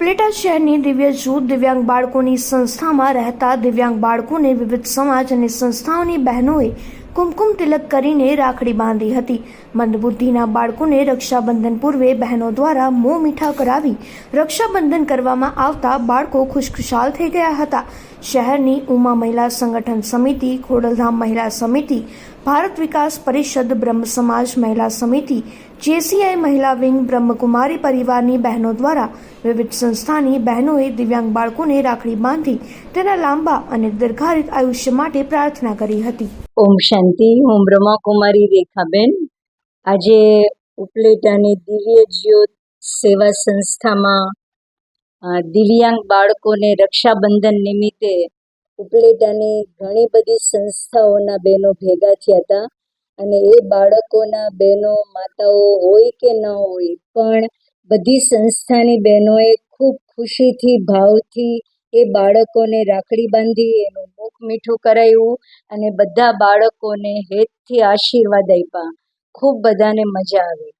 ઉપલેટા શહેરની દિવ્ય જૂથ દિવ્યાંગ બાળકોની સંસ્થામાં રહેતા દિવ્યાંગ બાળકોને વિવિધ સમાજ અને સંસ્થાઓની બહેનોએ કુમકુમ તિલક કરીને રાખડી બાંધી હતી. મંદબુદ્ધિના બાળકોને રક્ષાબંધન પૂર્વે બહેનો દ્વારા મોં મીઠા કરાવી રક્ષાબંધન કરવામાં આવતા બાળકો ખુશખુશાલ થઈ ગયા હતા. શહેરની ઉમા મહિલા સંગઠન સમિતિ, ખોડલધામ મહિલા સમિતિ, ભારત વિકાસ પરિષદ, બ્રહ્મ સમાજ મહિલા સમિતિ, જેસીઆઈ મહિલા વિંગ, બ્રહ્મકુમારી પરિવારની બહેનો દ્વારા વિવિધ સંસ્થાની બહેનોએ દિવ્યાંગ બાળકોને રાખડી બાંધી તેના લાંબા અને દીર્ઘારિત આયુષ્ય માટે પ્રાર્થના કરી હતી. ઓમ શાંતિ. હું બ્રહ્માકુમારી રેખાબેન. આજે ઉપલેટાની દિવ્ય જ્યોત સેવા સંસ્થામાં દિવ્યાંગ બાળકોને રક્ષાબંધન નિમિત્તે ઉપલેટાની ઘણી બધી સંસ્થાઓના બહેનો ભેગા થયા હતા. અને એ બાળકોના બહેનો માતાઓ હોય કે ન હોય, પણ બધી સંસ્થાની બહેનોએ ખૂબ ખુશીથી, ભાવથી એ બાળકોને રાખડી બાંધી, એનું મીઠું કરાવ્યું અને બધા બાળકોને હેતથી આશીર્વાદ આપ્યા. ખૂબ બધાને મજા આવી.